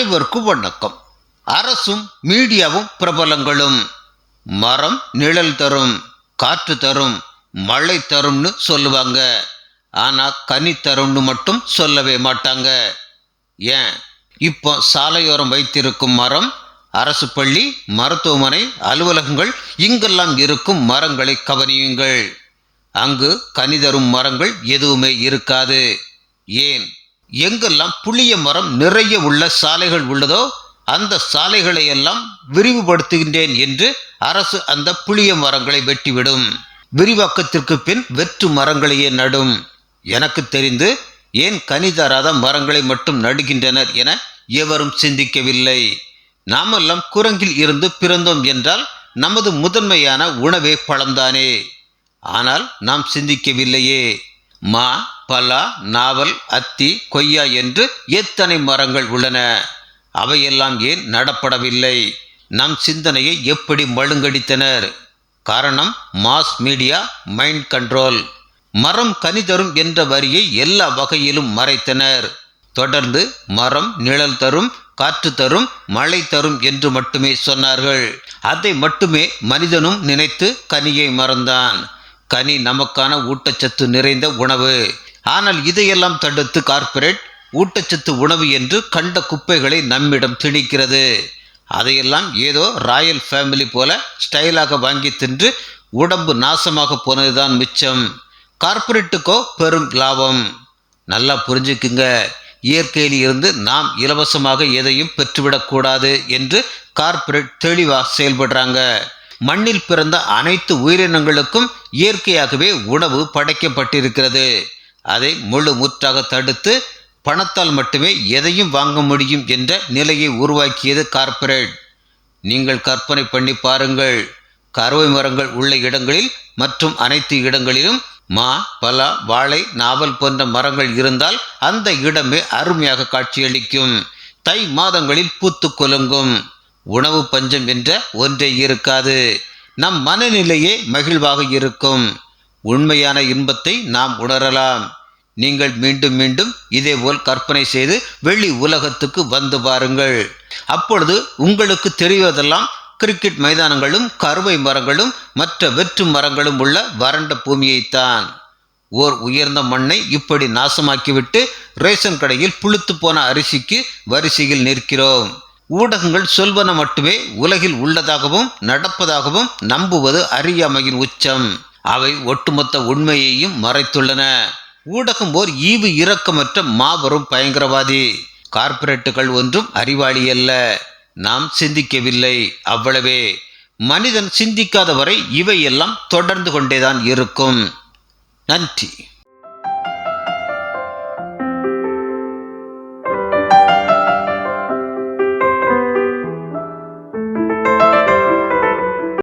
அனைவருக்கும் வணக்கம். அரசும் மீடியாவும் பிரபலங்களும். மரம் நிழல் தரும் காற்று தரும் மழை தரும்னு சொல்லுவாங்க. ஆனா கனி தரும்னு மட்டும் சொல்லவே மாட்டாங்க. ஏன்? இப்போ சாலையோரம் வைத்திருக்கும் மரம் அரசு பள்ளி மருத்துவமனை அலுவலகங்கள் இங்கெல்லாம் இருக்கும் மரங்களை கவனியுங்கள். அங்கு கனி தரும் மரங்கள் எதுவுமே இருக்காது. ஏன்? எங்கெல்லாம் புளிய மரம் நிறைய உள்ள சாலைகள் உள்ளதோ அந்த சாலைகளை எல்லாம் விரிவுபடுத்துகின்றேன் என்று அரசு அந்த புளிய மரங்களை வெட்டிவிடும். விரிவாக்கத்திற்கு பின் வெற்று மரங்களையே நடும். எனக்கு தெரிந்து ஏன் கனிதராத மரங்களை மட்டும் நடுகின்றனர் என எவரும் சிந்திக்கவில்லை. நாமெல்லாம் குரங்கில் இருந்து பிறந்தோம் என்றால் நமது முதன்மையான உணவே பழம்தானே. ஆனால் நாம் சிந்திக்கவில்லையே. மா பலா நாவல் அத்தி கொய்யா என்று எத்தனை மரங்கள் உள்ளன? அவையெல்லாம் ஏன் நடப்படவில்லை? நம் சிந்தனையை எப்படி மழுங்கடித்தனர்? காரணம் மாஸ் மீடியா மைண்ட் கண்ட்ரோல். மரம் கனி தரும் என்ற வரியை எல்லா வகையிலும் மறைத்தனர். தொடர்ந்து மரம் நிழல் தரும் காற்று தரும் மழை தரும் என்று மட்டுமே சொன்னார்கள். அதை மட்டுமே மனிதனும் நினைத்து கனியை மறந்தான். கனி நமக்கான ஊட்டச்சத்து நிறைந்த உணவு. ஆனால் இதையெல்லாம் தடுத்து கார்ப்பரேட் ஊட்டச்சத்து உணவு என்று கண்ட குப்பைகளை நம்மிடம் திணிக்கிறது. அதையெல்லாம் ஏதோ ராயல் ஃபேமிலி போல ஸ்டைலாக வாங்கி தின்று உடம்பு நாசமாக போனதுதான் மிச்சம். கார்ப்பரேட்டுக்கோ பெரும் லாபம். நல்லா புரிஞ்சுக்குங்க. இயற்கையில் இருந்து நாம் இலவசமாக எதையும் பெற்றுவிடக்கூடாது என்று கார்ப்பரேட் தெளிவாக செயல்படுறாங்க. மண்ணில் பிறந்த அனைத்து உயிரினங்களுக்கும் இயற்கையாகவே உணவு படைக்கப்பட்டிருக்கிறது. அதை முழு முற்றாக தடுத்து பணத்தால் மட்டுமே எதையும் வாங்க முடியும் என்ற நிலையை உருவாக்கியது கார்ப்பரேட். நீங்கள் கற்பனை பண்ணி பாருங்கள். கருவை மரங்கள் உள்ள இடங்களில் மற்றும் அனைத்து இடங்களிலும் மா பலா வாழை நாவல் போன்ற மரங்கள் இருந்தால் அந்த இடமே அருமையாக காட்சியளிக்கும். தை மாதங்களில் பூத்து குலுங்கும். உணவு பஞ்சம் என்ற ஒன்றே இருக்காது. நம் மனநிலையே மகிழ்வாக இருக்கும். உண்மையான இன்பத்தை நாம் உணரலாம். நீங்கள் மீண்டும் மீண்டும் இதேபோல் கற்பனை செய்து வெளி உலகத்துக்கு வந்து பாருங்கள். அப்பொழுது உங்களுக்கு தெரிவதெல்லாம் கிரிக்கெட் மைதானங்களும் கருவை மரங்களும் மற்ற வெற்று மரங்களும் உள்ள வறண்ட பூமியைத்தான். ஓர் உயர்ந்த மண்ணை இப்படி நாசமாக்கிவிட்டு ரேஷன் கடையில் புளுத்து போன அரிசிக்கு வரிசையில் நிற்கிறோம். ஊடகங்கள் சொல்வன மட்டுமே உலகில் உள்ளதாகவும் நடப்பதாகவும் நம்புவது அறியாமையின் உச்சம். அவை ஒட்டுமொத்த உண்மையையும் மறைத்துள்ளன. ஊடகம் ஓர் ஈவு இரக்கமற்ற மாபெரும் பயங்கரவாதி. கார்ப்பரேட்டுகள் ஒன்றும் அறிவாளி அல்ல. நாம் சிந்திக்கவில்லை அவ்வளவே. மனிதன் சிந்திக்காத வரை இவையெல்லாம் தொடர்ந்து கொண்டேதான் இருக்கும். நன்றி.